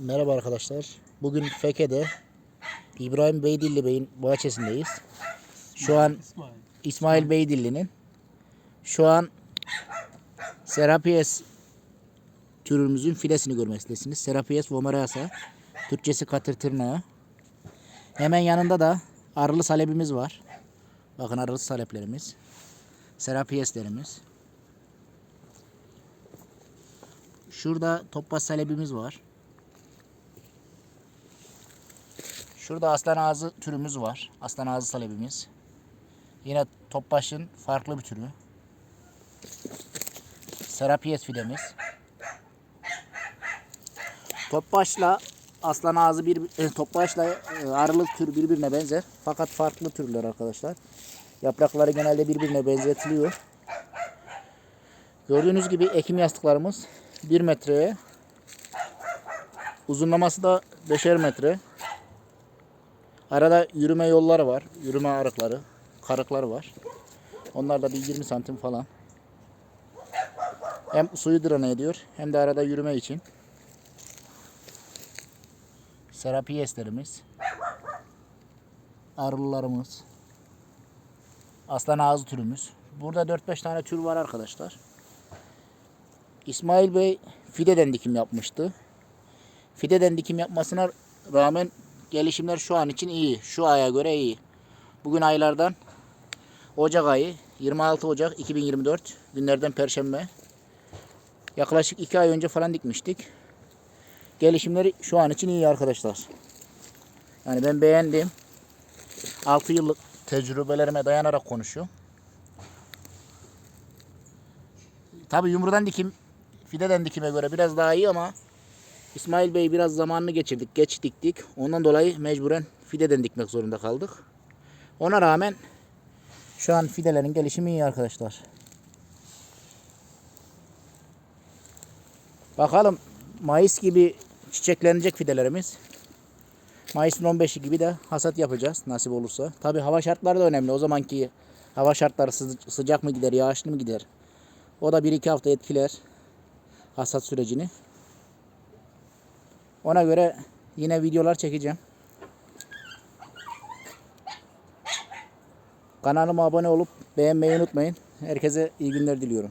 Merhaba arkadaşlar. Bugün Feke'de İbrahim Beydilli Bey'in bahçesindeyiz. Şu an İsmail. İsmail Beydilli'nin şu an Serapies türümüzün filesini görmektesiniz. Serapies vomerasa. Türkçesi katır tırnağı. Hemen yanında da arılı salepimiz var. Bakın arılı saleplerimiz. Serapieslerimiz. Şurada topaz salepimiz var. Şurada aslan ağzı türümüz var. Aslan ağzı salepimiz. Yine topbaşın farklı bir türü. Serapies filemiz. Topbaşla aslan ağzı bir e, topbaşla e, arılı tür birbirine benzer. Fakat farklı türler arkadaşlar. Yaprakları genelde birbirine benzetiliyor. Gördüğünüz gibi ekim yastıklarımız 1 metreye uzunlaması da 5'er metre. Arada yürüme yolları var. Yürüme arıkları, karıkları var. Onlar da bir 20 santim falan. Hem suyu drene ediyor hem de arada yürüme için. Serapiyeslerimiz. Arılarımız. Aslan ağzı türümüz. Burada 4-5 tane tür var arkadaşlar. İsmail Bey fideden dikim yapmıştı. Fideden dikim yapmasına rağmen gelişimler şu an için iyi. Şu aya göre iyi. Bugün aylardan Ocak ayı 26 Ocak 2024 günlerden Perşembe. Yaklaşık 2 ay önce falan dikmiştik. Gelişimleri şu an için iyi arkadaşlar. Yani ben beğendim. 6 yıllık tecrübelerime dayanarak konuşuyorum. Tabi yumrudan dikim fideden dikime göre biraz daha iyi ama İsmail Bey biraz zamanını geçirdik. Geç diktik. Ondan dolayı mecburen fideden dikmek zorunda kaldık. Ona rağmen şu an fidelerin gelişimi iyi arkadaşlar. Bakalım Mayıs gibi çiçeklenecek fidelerimiz. Mayıs'ın 15'i gibi de hasat yapacağız nasip olursa. Tabi hava şartları da önemli. O zamanki hava şartları sı- sıcak mı gider, yağışlı mı gider? O da 1-2 hafta etkiler hasat sürecini. Ona göre yine videolar çekeceğim. Kanalıma abone olup beğenmeyi unutmayın. Herkese iyi günler diliyorum.